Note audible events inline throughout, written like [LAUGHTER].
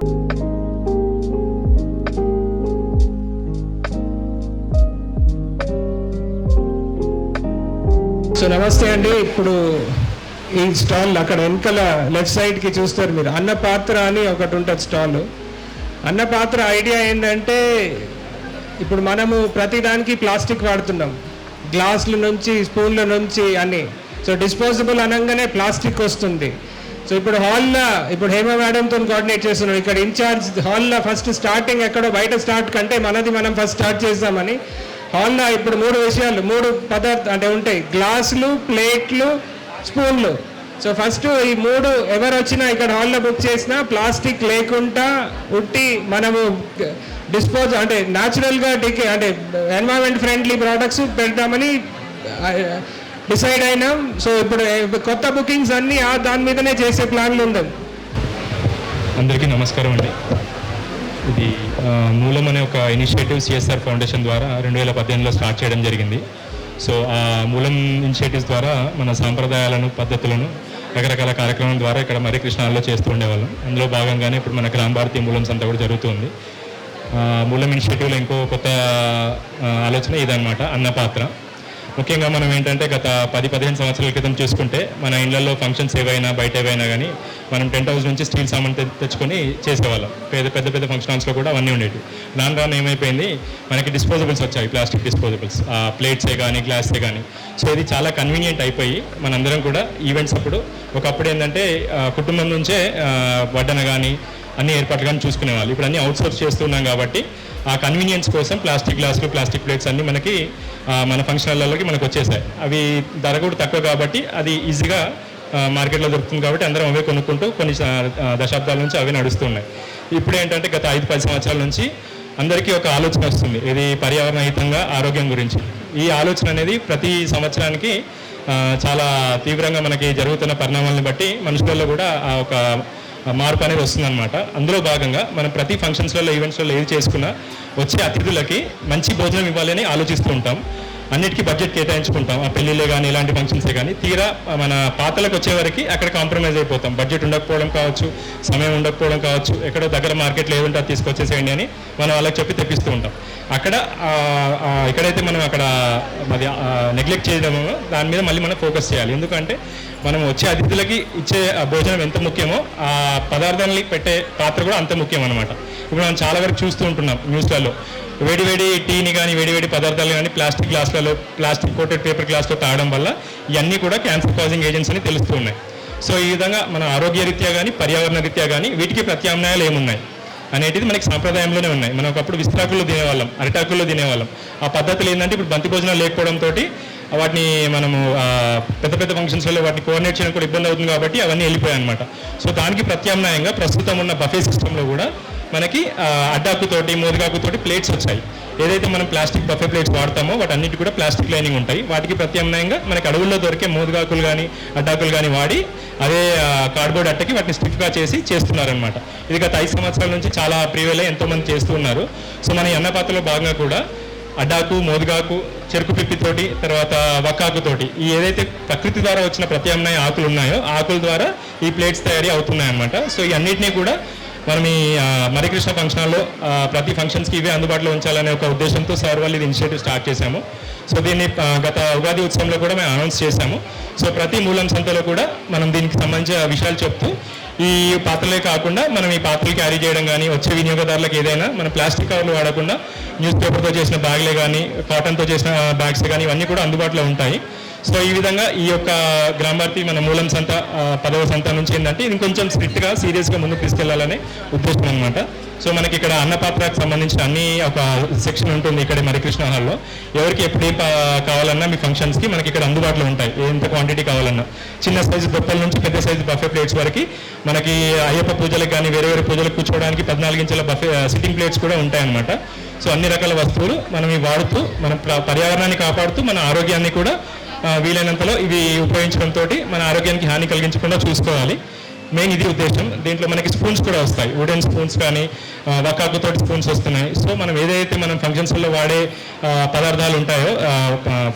So నమస్తే అండి. ఇప్పుడు ఈ స్టాల్ అక్కడ వెనకల లెఫ్ట్ సైడ్కి చూస్తారు మీరు. అన్న పాత్ర అని ఒకటి ఉంటుంది స్టాల్. అన్న పాత్ర ఐడియా ఏంటంటే ఇప్పుడు మనము ప్రతిదానికి ప్లాస్టిక్ వాడుతున్నాం. గ్లాసుల నుంచి స్పూన్ల నుంచి అని. సో డిస్పోజబుల్ అనగానే ప్లాస్టిక్ వస్తుంది. సో ఇప్పుడు హాల్లో ఇప్పుడు హేమ మేడంతో కోఆర్డినేట్ చేస్తున్నాం ఇక్కడ ఇన్ఛార్జ్ హాల్లో ఫస్ట్ స్టార్టింగ్ ఎక్కడో బయట స్టార్ట్ కంటే మనది మనం ఫస్ట్ స్టార్ట్ చేద్దామని హాల్లో ఇప్పుడు మూడు విషయాలు మూడు పదార్థ అంటే ఉంటాయి. గ్లాసులు ప్లేట్లు స్పూన్లు. సో ఫస్ట్ ఈ మూడు ఎవరు వచ్చినా ఇక్కడ హాల్లో బుక్ చేసినా ప్లాస్టిక్ లేకుండా ఉట్టి మనము డిస్పోజ్ అంటే న్యాచురల్గా డికే అంటే ఎన్వైరన్మెంట్ ఫ్రెండ్లీ ప్రోడక్ట్స్ పెడతామని డిసైడ్ అయినాం. సో ఇప్పుడు కొత్త బుకింగ్స్ అన్నీ ఆ దాని మీదనే చేసే ప్లాన్లు ఉందాం అందరికీ నమస్కారం అండి. ఇది మూలం అనే ఒక ఇనిషియేటివ్ సిఎస్ఆర్ ఫౌండేషన్ ద్వారా రెండు వేల పద్దెనిమిదిలో స్టార్ట్ చేయడం జరిగింది. సో ఆ మూలం ఇనిషియేటివ్స్ ద్వారా మన సాంప్రదాయాలను పద్ధతులను రకరకాల కార్యక్రమం ద్వారా ఇక్కడ మరి కృష్ణాల్లో చేస్తూ ఉండేవాళ్ళం. అందులో భాగంగానే ఇప్పుడు మన గ్రామ భారతీయ మూలమ్స్ అంతా కూడా జరుగుతుంది. మూలం ఇనిషియేటివ్లో ఇంకో కొత్త ఆలోచన ఆలోచన ఇదన్నమాట. అన్నపాత్ర. ముఖ్యంగా మనం ఏంటంటే గత పది పదిహేను సంవత్సరాల క్రితం చూసుకుంటే మన ఇళ్ళలో ఫంక్షన్స్ ఏవైనా బయట ఏవైనా కానీ మనం టెంట్ హౌస్ నుంచి స్టీల్ సామాన్ తెచ్చుకొని చేసేవాళ్ళం. పెద్ద పెద్ద పెద్ద ఫంక్షన్ హాల్స్లో కూడా అవన్నీ ఉండేవి దాని రాను ఏమైపోయింది? మనకి డిస్పోజబుల్స్ వచ్చాయి ప్లాస్టిక్ డిస్పోజబుల్స్ ప్లేట్సే కానీ గ్లాసే కానీ సో ఇది చాలా కన్వీనియంట్ అయిపోయి మనందరం కూడా ఈవెంట్స్ అప్పుడు ఒకప్పుడు ఏంటంటే కుటుంబం నుంచే వడ్డన కానీ అన్ని ఏర్పాట్లు కానీ చూసుకునేవాళ్ళు. ఇప్పుడు అన్ని అవుట్సోర్స్ చేస్తున్నాం కాబట్టి ఆ కన్వీనియన్స్ కోసం ప్లాస్టిక్ గ్లాసులు ప్లాస్టిక్ ప్లేట్స్ అన్ని మనకి మన ఫంక్షన్లలోకి మనకు వచ్చేసాయి. అవి ధర కూడా తక్కువ కాబట్టి అది ఈజీగా మార్కెట్లో దొరుకుతుంది కాబట్టి అందరం అవే కొనుక్కుంటూ కొన్ని దశాబ్దాల నుంచి అవే నడుస్తున్నాయి. ఇప్పుడు ఏంటంటే గత ఐదు పది సంవత్సరాల నుంచి అందరికీ ఒక ఆలోచన వస్తుంది. ఇది పర్యావరణహితంగా ఆరోగ్యం గురించి. ఈ ఆలోచన అనేది ప్రతి సంవత్సరానికి చాలా తీవ్రంగా మనకి జరుగుతున్న పరిణామాలను బట్టి మనుషులలో కూడా ఆ ఒక మార్పు అనేది వస్తుందన్నమాట. అందులో భాగంగా మనం ప్రతి ఫంక్షన్స్లలో ఈవెంట్స్లలో ఏది చేసుకున్నా వచ్చే అతిథులకి మంచి భోజనం ఇవ్వాలని ఆలోచిస్తూ ఉంటాం. అన్నిటికీ బడ్జెట్ కేటాయించుకుంటాం. ఆ పెళ్ళిలే కానీ ఇలాంటి ఫంక్షన్సే కానీ తీరా మన పాతలకు వచ్చేవరకు అక్కడ కాంప్రమైజ్ అయిపోతాం. బడ్జెట్ ఉండకపోవడం కావచ్చు సమయం ఉండకపోవడం కావచ్చు ఎక్కడో దగ్గర మార్కెట్లో ఏది అది తీసుకొచ్చేసేయండి అని మనం వాళ్ళకి చెప్పి తెప్పిస్తూ ఉంటాం. అక్కడ ఎక్కడైతే మనం అక్కడ మరి నెగ్లెక్ట్ చేయడమో దాని మీద మళ్ళీ మనం ఫోకస్ చేయాలి. ఎందుకంటే మనం వచ్చే అతిథులకి ఇచ్చే భోజనం ఎంత ముఖ్యమో ఆ పదార్థాలని పెట్టే పాత్ర కూడా అంత ముఖ్యం అనమాట ఇప్పుడు మనం చాలా వరకు చూస్తూ ఉంటున్నాం న్యూస్లలో. వేడివేడి టీని కానీ వేడివేడి పదార్థాలు కానీ ప్లాస్టిక్ గ్లాసులలో ప్లాస్టిక్ కోటెడ్ పేపర్ గ్లాస్లో తాగడం వల్ల ఇవన్నీ కూడా క్యాన్సర్ కాజింగ్ ఏజెంట్స్ అని తెలుస్తూ ఉన్నాయి. సో ఈ విధంగా మన ఆరోగ్య రీత్యా కానీ పర్యావరణ రీత్యా కానీ వీటికి ప్రత్యామ్నాయాలు ఏమున్నాయి? అనేటిది మనకి సాంప్రదాయంలోనే ఉన్నాయి. మనం ఒకప్పుడు విస్తరాకుల్లో తినేవాళ్ళం అరిటాకుల్లో తినేవాళ్ళం. ఆ పద్ధతులు ఏంటంటే ఇప్పుడు బంతి భోజనాలు లేకపోవడంతో వాటిని మనము పెద్ద పెద్ద ఫంక్షన్స్లో వాటిని కోఆర్డినేట్ చేయడం కూడా ఇబ్బంది అవుతుంది కాబట్టి అవన్నీ వెళ్ళిపోయాయి అనమాట సో దానికి ప్రత్యామ్నాయంగా ప్రస్తుతం ఉన్న బఫే సిస్టంలో కూడా మనకి అడ్డాకుతోటి మోదిగాకుతోటి ప్లేట్స్ వచ్చాయి. ఏదైతే మనం ప్లాస్టిక్ బఫే ప్లేట్స్ వాడతామో వాటి అన్నిటి కూడా ప్లాస్టిక్ లైనింగ్ ఉంటాయి. వాటికి ప్రత్యామ్నాయంగా మనకి అడవుల్లో దొరికే మోదుగాకులు కానీ అడ్డాకులు కానీ వాడి అదే కార్డ్బోర్డ్ అట్టకి వాటిని స్టిఫ్గా చేసి చేస్తున్నారనమాట ఇది గత ఐదు సంవత్సరాల నుంచి చాలా ప్రీవియల్ ఎంతోమంది చేస్తూ ఉన్నారు. సో మన ఈ అన్నపాత్రలో భాగంగా కూడా అడ్డాకు మోదుగాకు చెరుకు పిప్పితోటి తర్వాత వక్కాకుతోటి ఈ ఏదైతే ప్రకృతి ద్వారా వచ్చిన ప్రత్యామ్నాయ ఆకులు ఉన్నాయో ఆకుల ద్వారా ఈ ప్లేట్స్ తయారీ అవుతున్నాయి అనమాట సో ఈ అన్నింటినీ కూడా మనం ఈ మరికృష్ణ ఫంక్షన్ హాల్లో ప్రతి ఫంక్షన్స్కి ఇవే అందుబాటులో ఉంచాలనే ఒక ఉద్దేశంతో సార్ వాళ్ళు ఇది ఇనిషియేటివ్ స్టార్ట్ చేశాము. సో దీన్ని గత ఉగాది ఉత్సవంలో కూడా మేము అనౌన్స్ చేశాము. సో ప్రతి మూలం సంతలో కూడా మనం దీనికి సంబంధించిన విషయాలు చెప్తూ ఈ పాత్రలే కాకుండా మనం ఈ పాత్రలు క్యారీ చేయడం కానీ వచ్చే వినియోగదారులకు ఏదైనా మన ప్లాస్టిక్ కవర్లు వాడకుండా న్యూస్ పేపర్తో చేసిన బ్యాగ్లే కానీ కాటన్తో చేసిన బ్యాగ్స్ కానీ ఇవన్నీ కూడా అందుబాటులో ఉంటాయి. సో ఈ విధంగా ఈ యొక్క గ్రామార్తి మన మూలం సంత పదవ సంత నుంచి ఏంటంటే ఇది కొంచెం స్ట్రిక్ట్గా సీరియస్గా ముందుకు తీసుకెళ్ళాలనే ఉద్దేశం అనమాట సో మనకి ఇక్కడ అన్నపాత్రకు సంబంధించిన అన్ని ఒక సెక్షన్ ఉంటుంది ఇక్కడ మరి కృష్ణ హాల్లో ఎవరికి ఎప్పుడు ఏం కావాలన్నా మీ ఫంక్షన్స్కి మనకి ఇక్కడ అందుబాటులో ఉంటాయి. ఎంత క్వాంటిటీ కావాలన్నా. చిన్న సైజు దొప్పల నుంచి పెద్ద సైజు బఫే ప్లేట్స్ వరకు మనకి అయ్యప్ప పూజలకు కానీ వేరే వేరే పూజలకు కూర్చోవడానికి పద్నాలుగు ఇంచుల బఫే సిట్టింగ్ ప్లేట్స్ కూడా ఉంటాయన్నమాట. సో అన్ని రకాల వస్తువులు మనం ఇవి వాడుతూ మన పర్యావరణాన్ని కాపాడుతూ మన ఆరోగ్యాన్ని కూడా వీలైనంతలో ఇవి ఉపయోగించడంతో మన ఆరోగ్యానికి హాని కలిగించకుండా చూసుకోవాలి. మెయిన్ ఇది ఉద్దేశం. దీంట్లో మనకి స్పూన్స్ కూడా వస్తాయి. వుడెన్ స్పూన్స్ కానీ వకాకుతోటి స్పూన్స్ వస్తున్నాయి. సో మనం ఏదైతే మనం ఫంక్షన్స్లో వాడే పదార్థాలు ఉంటాయో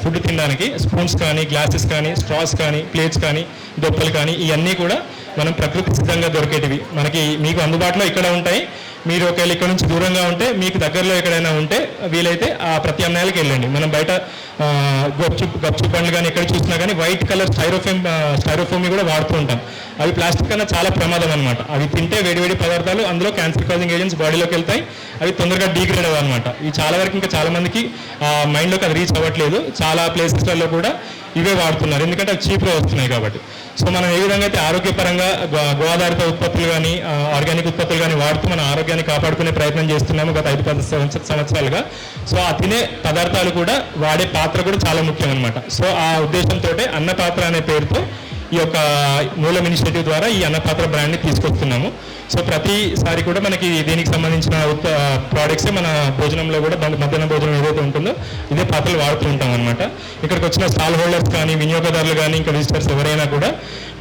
ఫుడ్ తినడానికి స్పూన్స్ కానీ గ్లాసెస్ కానీ స్ట్రాస్ కానీ ప్లేట్స్ కానీ దొప్పలు కానీ ఇవన్నీ కూడా మనం ప్రకృతి సిద్ధంగా దొరికేటివి. మనకి మీకు అందుబాటులో ఇక్కడ ఉంటాయి. మీరు ఒకవేళ ఇక్కడ నుంచి దూరంగా ఉంటే మీకు దగ్గరలో ఎక్కడైనా ఉంటే వీలైతే ఆ ప్రత్యామ్నాయాలకు వెళ్ళండి. మనం బయట గప్చు గప్చు పండ్లు కానీ ఎక్కడ చూసినా కానీ వైట్ కలర్ స్టైరోఫోమ్ స్టైరోఫోమ్ కూడా వాడుతూ ఉంటాం. అవి ప్లాస్టిక్ కన్నా చాలా ప్రమాదం అనమాట అవి తింటే వేడివేడి పదార్థాలు అందులో క్యాన్సర్ కాజింగ్ ఏజెంట్స్ బాడీలోకి వెళ్తాయి. అవి తొందరగా డీగ్రేడ్ అవ్వ అనమాట ఈ చాలా వరకు ఇంకా చాలా మందికి మైండ్లోకి అది రీచ్ అవ్వట్లేదు. చాలా ప్లేసెస్లలో కూడా ఇవే వాడుతున్నారు. ఎందుకంటే అవి చీప్గా వస్తున్నాయి కాబట్టి. సో మనం ఏ విధంగా అయితే ఆరోగ్యపరంగా గో- ఉత్పత్తులు కానీ ఆర్గానిక్ ఉత్పత్తులు కానీ వాడుతూ మన ఆరోగ్యాన్ని కాపాడుకునే ప్రయత్నం చేస్తున్నాము గత ఐదు పది సంవత్సరాలుగా. సో ఆ తినే పదార్థాలు కూడా వాడే పాత్ర కూడా చాలా ముఖ్యం అనమాట సో ఆ ఉద్దేశంతో అన్న పాత్ర అనే పేరుతో ఈ యొక్క మూలం ఇనిషియేటివ్ ద్వారా ఈ అన్నపాత్ర బ్రాండ్ని తీసుకొస్తున్నాము. సో ప్రతిసారి కూడా మనకి దీనికి సంబంధించిన ప్రోడక్ట్సే మన భోజనంలో కూడా మధ్యాహ్న భోజనం ఏదైతే ఉంటుందో ఇదే పాత్రలు వాడుతూ ఉంటాం అనమాట ఇక్కడికి వచ్చిన స్టాల్ హోల్డర్స్ కానీ వినియోగదారులు కానీ ఇంకా విజిటర్స్ ఎవరైనా కూడా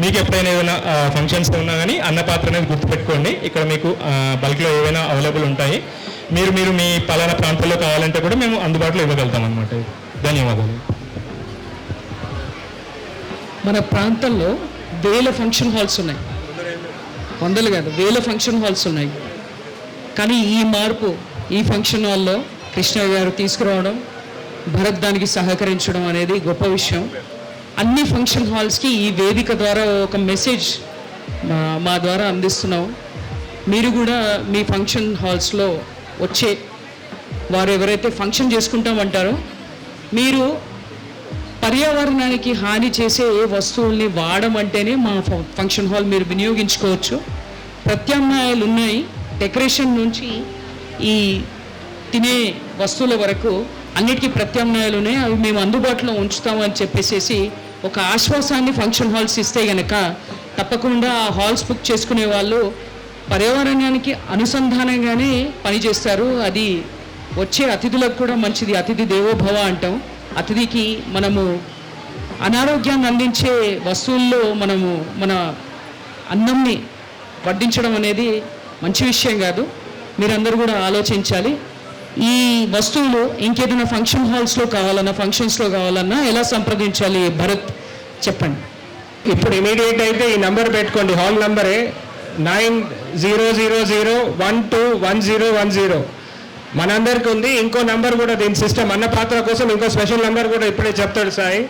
మీకు ఎప్పుడైనా ఏదైనా ఫంక్షన్స్ ఉన్నా కానీ అన్నపాత్ర అనేది గుర్తుపెట్టుకోండి. ఇక్కడ మీకు బల్క్లో ఏవైనా అవైలబుల్ ఉంటాయి. మీరు మీరు మీ పలానా ప్రాంతంలో కావాలంటే కూడా మేము అందుబాటులో ఇవ్వగలుగుతాం అనమాట ధన్యవాదాలు. మన ప్రాంతంలో వేల ఫంక్షన్ హాల్స్ ఉన్నాయి. వందలు కాదు వేల ఫంక్షన్ హాల్స్ ఉన్నాయి. కానీ ఈ మార్పు ఈ ఫంక్షన్ హాల్లో కృష్ణ గారు తీసుకురావడం భరత్ దానికి సహకరించడం అనేది గొప్ప విషయం. అన్ని ఫంక్షన్ హాల్స్కి ఈ వేదిక ద్వారా ఒక మెసేజ్ మా మా ద్వారా అందిస్తున్నాం. మీరు కూడా మీ ఫంక్షన్ హాల్స్లో వచ్చే వారు ఎవరైతే ఫంక్షన్ చేసుకుంటామంటారో మీరు పర్యావరణానికి హాని చేసే ఏ వస్తువుల్ని వాడమంటేనే మా ఫంక్షన్ హాల్ మీరు వినియోగించుకోవచ్చు. ప్రత్యామ్నాయాలు ఉన్నాయి. డెకరేషన్ నుంచి ఈ తినే వస్తువుల వరకు అన్నిటికీ ప్రత్యామ్నాయాలు ఉన్నాయి. అవి మేము అందుబాటులో ఉంచుతామని చెప్పేసేసి ఒక ఆశ్వాసాన్ని ఫంక్షన్ హాల్స్ ఇస్తే గనక తప్పకుండా ఆ హాల్స్ బుక్ చేసుకునే వాళ్ళు పర్యావరణానికి అనుసంధానంగానే పనిచేస్తారు. అది వచ్చే అతిథులకు కూడా మంచిది. అతిథి దేవోభవ అంటాం. అతిథికి మనము అనారోగ్యాన్ని అందించే వస్తువుల్లో మనము మన అన్నంని వడ్డించడం అనేది మంచి విషయం కాదు. మీరందరూ కూడా ఆలోచించాలి. ఈ వస్తువులు ఇంకేదైనా ఫంక్షన్ హాల్స్లో కావాలన్నా ఫంక్షన్స్లో కావాలన్నా ఎలా సంప్రదించాలి భరత్? చెప్పండి. ఇప్పుడు ఇమీడియట్ అయితే ఈ నంబర్ పెట్టుకోండి. Hall నంబరే nine zero zero zero one two one zero one zero. మనందరికి ఉంది. ఇంకో నంబర్ కూడా దీని సిస్టమ్ అన్న పాత్ర కోసం ఇంకో స్పెషల్ నంబర్ కూడా ఇప్పుడే చెప్తాడు సాయి.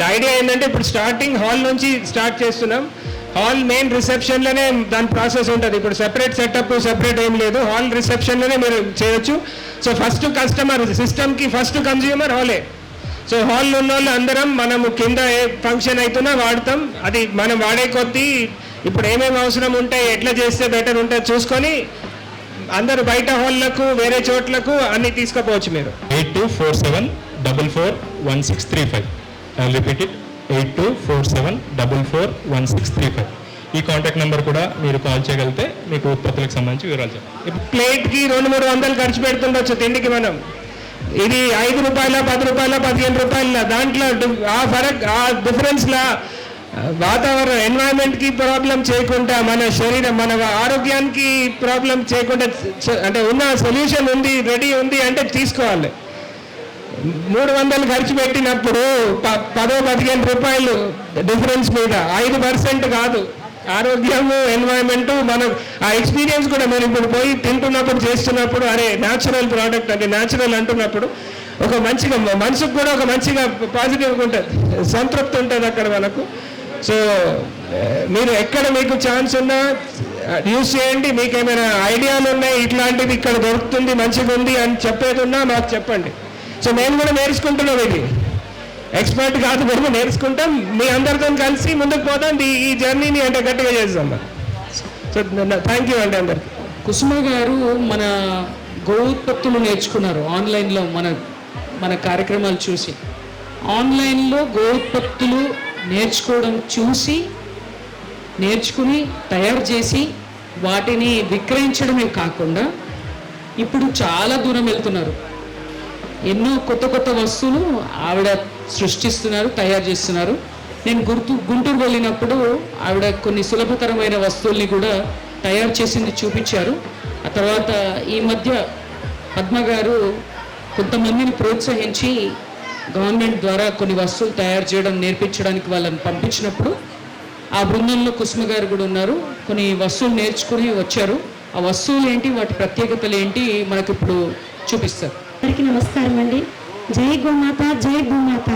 ద ఐడియా ఏంటంటే ఇప్పుడు స్టార్టింగ్ హాల్ నుంచి స్టార్ట్ చేస్తున్నాం. హాల్ మెయిన్ రిసెప్షన్లోనే దాని ప్రాసెస్ ఉంటుంది. ఇప్పుడు సెపరేట్ సెటప్ సెపరేట్ ఏం లేదు. హాల్ రిసెప్షన్లోనే మీరు చేయొచ్చు. సో ఫస్ట్ కస్టమర్ సిస్టమ్కి ఫస్ట్ కన్జ్యూమర్ హాలే సో హాల్ ఉన్న వాళ్ళు అందరం మనము కింద ఏ ఫంక్షన్ అవుతున్నా వాడతాం. అది మనం వాడే కొద్దీ ఇప్పుడు ఏమేమి అవసరం ఉంటాయి ఎట్లా చేస్తే బెటర్ ఉంటుంది చూసుకొని అందరు బయట హాల్లకు వేరే చోట్లకు అన్ని తీసుకుపోవచ్చు మీరు. Eight two four seven double four one six three five. Repeat it eight two four seven double four one six three five. ఈ కాంటాక్ట్ నెంబర్ కూడా మీరు కాల్ చేయగలిగితే మీకు ఉత్పత్తులకు సంబంధించి వివరాలు చెప్తాను ప్లేట్కి రెండు మూడు వందలు ఖర్చు పెడుతుండొచ్చు తిండికి మనం. ఇది ఐదు రూపాయల పది రూపాయల పదిహేను రూపాయల దాంట్లో ఆ ఫరక్ ఆ డిఫరెన్స్లా వాతావరణం ఎన్వైరన్మెంట్కి ప్రాబ్లం చేయకుండా మన శరీరం మన ఆరోగ్యానికి ప్రాబ్లం చేయకుండా అంటే ఉన్న సొల్యూషన్ ఉంది రెడీ ఉంది అంటే తీసుకోవాలి. మూడు వందలు ఖర్చు పెట్టినప్పుడు ప- పదో పదిహేను రూపాయలు డిఫరెన్స్ మీద. ఐదు పర్సెంట్ కాదు. ఆరోగ్యము ఎన్వైరన్మెంట్ మనం ఆ ఎక్స్పీరియన్స్ కూడా మీరు ఇప్పుడు పోయి తింటున్నప్పుడు చేస్తున్నప్పుడు అరే న్యాచురల్ ప్రోడక్ట్ అంటే న్యాచురల్ అంటున్నప్పుడు ఒక మంచిగా మనసుకు కూడా ఒక మంచిగా పాజిటివ్గా ఉంటుంది. సంతృప్తి ఉంటుంది అక్కడ మనకు. సో eh, మీరు ఎక్కడ మీకు ఛాన్స్ ఉన్నా యూస్ చేయండి మీకు ఏమైనా ఐడియాలు ఉన్నాయి ఇట్లాంటిది ఇక్కడ దొరుకుతుంది మంచిగా ఉంది అని చెప్పేది ఉన్నా మాకు చెప్పండి. సో మేము కూడా నేర్చుకుంటున్నాం ఇది. ఎక్స్పర్ట్ కాదు మేము నేర్చుకుంటాం. మీ అందరితో కలిసి ముందుకు పోతాం ఈ- జర్నీని అంటే గట్టిగా చేద్దాం. సో థ్యాంక్ యూ అండి అందరికి. కుసుమ గారు మన గో ఉత్పత్తులు నేర్చుకున్నారు ఆన్లైన్లో మన మన కార్యక్రమాలు చూసి. ఆన్లైన్లో గో ఉత్పత్తులు నేర్చుకోవడం చూసి నేర్చుకుని తయారు చేసి వాటిని విక్రయించడమే కాకుండా ఇప్పుడు చాలా దూరం వెళ్తున్నారు. ఎన్నో కొత్త కొత్త వస్తువులు ఆవిడ సృష్టిస్తున్నారు తయారు చేస్తున్నారు. నేను గుర్తు గుంటూరు వెళ్ళినప్పుడు ఆవిడ కొన్ని సులభతరమైన వస్తువుల్ని కూడా తయారు చేసింది చూపించారు. ఆ తర్వాత ఈ మధ్య పద్మ గారు కొంతమందిని ప్రోత్సహించి గవర్నమెంట్ ద్వారా కొన్ని వస్తువులు తయారు చేయడం నేర్పించడానికి వాళ్ళని పంపించినప్పుడు ఆ బృందంలో కుసుమ గారు కూడా ఉన్నారు. కొన్ని వస్తువులు నేర్చుకుని వచ్చారు. ఆ వస్తువులు ఏంటి? వాటి ప్రత్యేకతలు ఏంటి? మనకి ఇప్పుడు చూపిస్తారు. అందరికీ నమస్కారం అండి. జై గోమాత జై భూమాత.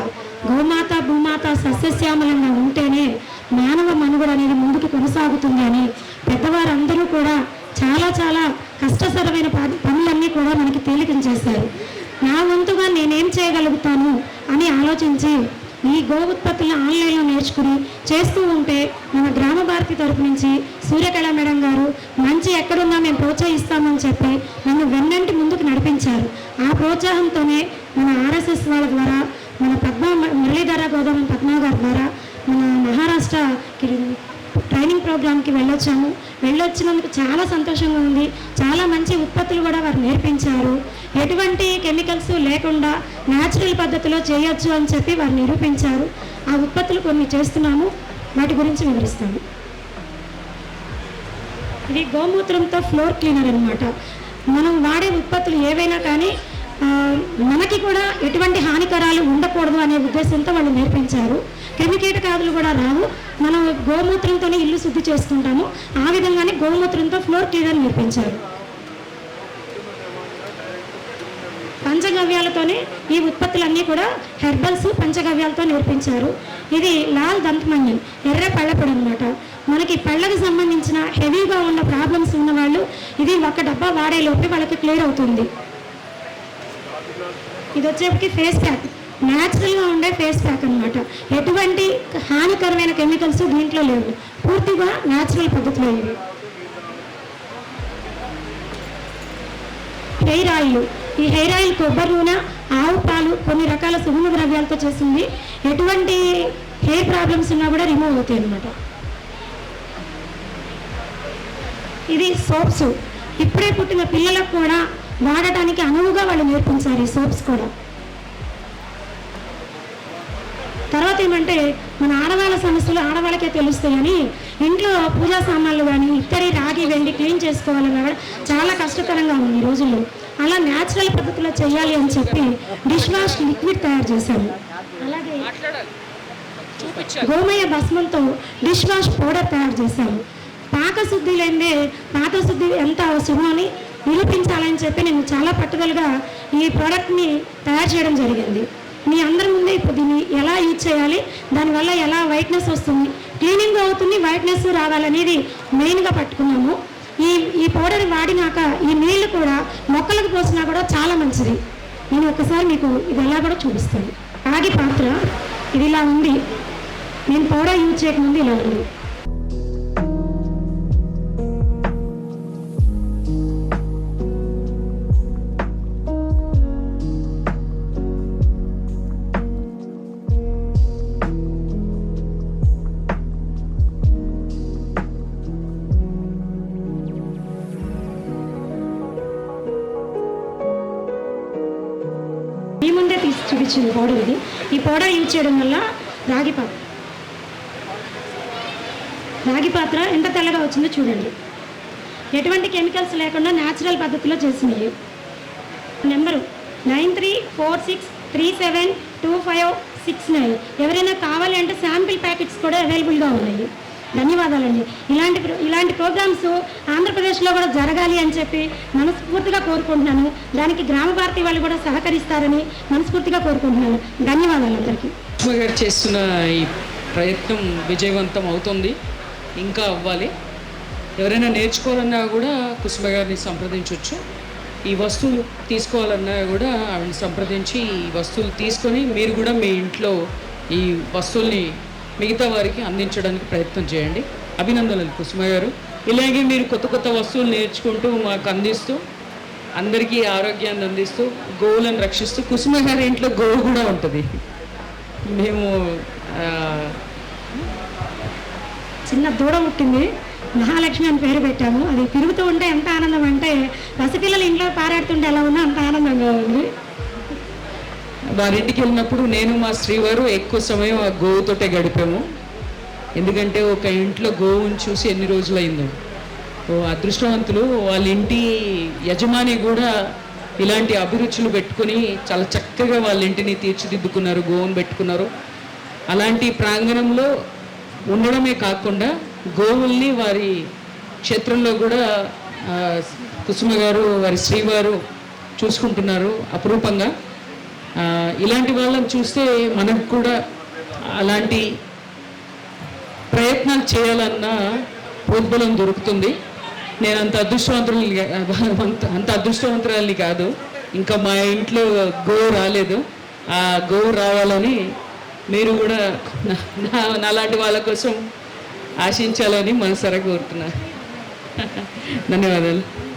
గోమాత భూమాత సస్యశ్యామలంగా ఉంటేనే మానవ మనుగడ అనేది ముందుకు కొనసాగుతుంది అని పెద్దవారందరూ కూడా చాలా చాలా కష్టతరమైన పనులన్నీ కూడా మనకి తేలికం చేశారు. నా వంతుగా నేనేం చేయగలుగుతాను అని ఆలోచించి ఈ గో ఉత్పత్తులను ఆన్లైన్లో నేర్చుకుని చేస్తూ ఉంటే మన గ్రామ భారతి తరపు నుంచి సూర్యకళ మేడం గారు మంచి ఎక్కడున్నా మేము ప్రోత్సహిస్తామని చెప్పి నన్ను వెన్నంటి ముందుకు నడిపించారు. ఆ ప్రోత్సాహంతోనే మన ఆర్ఎస్ఎస్ వాళ్ళ ద్వారా మన పద్మ మురళీధర గోదావరి పద్మ గారి ద్వారా మన మహారాష్ట్ర ట్రైనింగ్ ప్రోగ్రామ్కి వెళ్ళొచ్చాము. వెళ్ళొచ్చినందుకు చాలా సంతోషంగా ఉంది. చాలా మంచి ఉత్పత్తులు కూడా వారు నేర్పించారు. ఎటువంటి కెమికల్స్ లేకుండా న్యాచురల్ పద్ధతిలో చేయొచ్చు అని చెప్పి వారు నిరూపించారు. ఆ ఉత్పత్తులు కొన్ని చేస్తున్నాము. వాటి గురించి వివరిస్తాము ఇది గోమూత్రంతో ఫ్లోర్ క్లీనర్ అనమాట మనం వాడే ఉత్పత్తులు ఏవైనా కానీ మనకి కూడా ఎటువంటి హానికరాలు ఉండకూడదు అనే ఉద్దేశంతో వాళ్ళు నేర్పించారు. క్రిమికీటకాదులు కూడా రావు. మనం గోమూత్రంతోనే ఇల్లు శుద్ధి చేసుకుంటాము. ఆ విధంగానే గోమూత్రంతో ఫ్లోర్ క్లీనర్ నేర్పించారు పంచగవ్యాలతోనే ఈ ఉత్పత్తులన్నీ కూడా హెర్బల్స్ పంచగవ్యాలతో నేర్పించారు. ఇది లాల్ దంతమంజన్ ఎర్ర పళ్ళపొడి అనమాట మనకి పళ్ళకు సంబంధించిన హెవీగా ఉన్న ప్రాబ్లమ్స్ ఉన్న వాళ్ళు ఇది ఒక డబ్బా వాడే లోపే వాళ్ళకి క్లియర్ అవుతుంది. ఇది వచ్చేప్పటికి ఫేస్ ప్యాక్. న్యాచురల్గా ఉండే ఫేస్ ప్యాక్ అనమాట ఎటువంటి హానికరమైన కెమికల్స్ దీంట్లో లేవు. పూర్తిగా న్యాచురల్ పద్ధతిలో ఇవి హెయిర్ ఆయిల్ ఈ హెయిర్ ఆయిల్ కొబ్బరి నూనె ఆవు పాలు కొన్ని రకాల సుగంధ ద్రవ్యాలతో చేసింది ఎటువంటి హెయిర్ ప్రాబ్లమ్స్ ఉన్నా కూడా రిమూవ్ అవుతాయి అన్నమాట. ఇది సోప్స్ ఇప్పుడే పుట్టిన పిల్లలకు కూడా వాడటానికి అనువుగా వాళ్ళు నేర్పించారు ఈ సోప్స్ కూడా. తర్వాత ఏమంటే మన ఆడవాళ్ళ సమస్యలు ఆడవాళ్ళకే తెలుస్తాయని ఇంట్లో పూజా సామాన్లు కానీ ఇత్తడి రాగి వెండి క్లీన్ చేసుకోవాలన్నా కూడా చాలా కష్టతరంగా ఉంది ఈ రోజుల్లో. అలా న్యాచురల్ పద్ధతిలో చేయాలి అని చెప్పి డిష్ వాష్ లిక్విడ్ తయారు చేశాము అలాగే గోమయ భస్మంతో డిష్ వాష్ పౌడర్ తయారు చేశాము పాకశుద్ధి లేదే పాకశుద్ధి ఎంత అవసరమో అని నిరూపించాలని చెప్పి నేను చాలా పట్టుదలగా ఈ ప్రోడక్ట్ని తయారు చేయడం జరిగింది. మీ అందరి ముందే ఇప్పుడు దీన్ని ఎలా యూజ్ చేయాలి? దానివల్ల ఎలా వైట్నెస్ వస్తుంది? క్లీనింగ్ అవుతుంది వైట్నెస్ రావాలనేది మెయిన్గా పట్టుకున్నాము. ఈ ఈ పౌడర్ వాడినాక ఈ నీళ్ళు కూడా మొక్కలకు పోసినా కూడా చాలా మంచిది. నేను ఒకసారి మీకు ఇది ఎలా కూడా చూపిస్తాను. రాగి పాత్ర ఇది ఇలా ఉంది. నేను పౌడర్ యూజ్ చేయకముందు ఇలా ఉంది. వచ్చింది పౌడర్ ఇది. ఈ పౌడర్ యూజ్ చేయడం వల్ల రాగి పాత్ర రాగి పాత్ర ఎంత తెల్లగా వచ్చిందో చూడండి. ఎటువంటి కెమికల్స్ లేకుండా న్యాచురల్ పద్ధతిలో చేసినవి. Number nine three four six three seven two five six nine. ఎవరైనా కావాలి అంటే శాంపిల్ ప్యాకెట్స్ కూడా అవైలబుల్గా ఉన్నాయి. ధన్యవాదాలండి. ఇలాంటి ఇలాంటి ప్రోగ్రామ్స్ ఆంధ్రప్రదేశ్లో కూడా జరగాలి అని చెప్పి మనస్ఫూర్తిగా కోరుకుంటున్నాను. దానికి గ్రామ భారతి వాళ్ళు కూడా సహకరిస్తారని మనస్ఫూర్తిగా కోరుకుంటున్నాను. ధన్యవాదాలు అందరికీ. గారు చేస్తున్న ఈ ప్రయత్నం విజయవంతం అవుతుంది. ఇంకా అవ్వాలి. ఎవరైనా నేర్చుకోవాలన్నా కూడా కుసుమ గారిని సంప్రదించవచ్చు ఈ వస్తువులు తీసుకోవాలన్నా కూడా ఆవిడని సంప్రదించి ఈ వస్తువులు తీసుకొని మీరు కూడా మీ ఇంట్లో ఈ వస్తువుల్ని మిగతా వారికి అందించడానికి ప్రయత్నం చేయండి. అభినందనలు కుసుమ గారు. ఇలాగే మీరు కొత్త కొత్త వస్తువులు నేర్చుకుంటూ మాకు అందిస్తూ అందరికీ ఆరోగ్యాన్ని అందిస్తూ గోవులను రక్షిస్తూ కుసుమ గారి ఇంట్లో గోవు కూడా ఉంటుంది. మేము చిన్న దూడ పుట్టింది. మహాలక్ష్మి అని పేరు పెట్టాము. అది తిరుగుతూ ఉంటే ఎంత ఆనందం అంటే పసిపిల్లలు ఇంట్లో పారాడుతుంటే ఎలా ఉన్నా అంత ఆనందంగా ఉంది. వారింటికి వెళ్ళినప్పుడు నేను మా శ్రీవారు ఎక్కువ సమయం ఆ గోవుతోటే గడిపాము. ఎందుకంటే ఒక ఇంట్లో గోవుని చూసి ఎన్ని రోజులైందో. ఓ అదృష్టవంతులు వాళ్ళ ఇంటి యజమాని కూడా ఇలాంటి అభిరుచులు పెట్టుకుని చాలా చక్కగా వాళ్ళ ఇంటిని తీర్చిదిద్దుకున్నారు గోవును పెట్టుకున్నారు. అలాంటి ప్రాంగణంలో ఉండడమే కాకుండా గోవుల్ని వారి క్షేత్రంలో కూడా కుసుమ గారు వారి శ్రీవారు చూసుకుంటున్నారు అపురూపంగా. ఇలాంటి వాళ్ళని చూస్తే మనకు కూడా అలాంటి ప్రయత్నాలు చేయాలన్న ప్రోద్బలం దొరుకుతుంది. నేను అంత అదృష్టవంతులని అంత అంత అదృష్టవంతురాలని కాదు. ఇంకా మా ఇంట్లో గో రాలేదు. ఆ గో రావాలని మీరు కూడా నా- నా- నాలాంటి వాళ్ళ కోసం ఆశించాలని మనసారా కోరుతున్నా. [LAUGHS] ధన్యవాదాలు.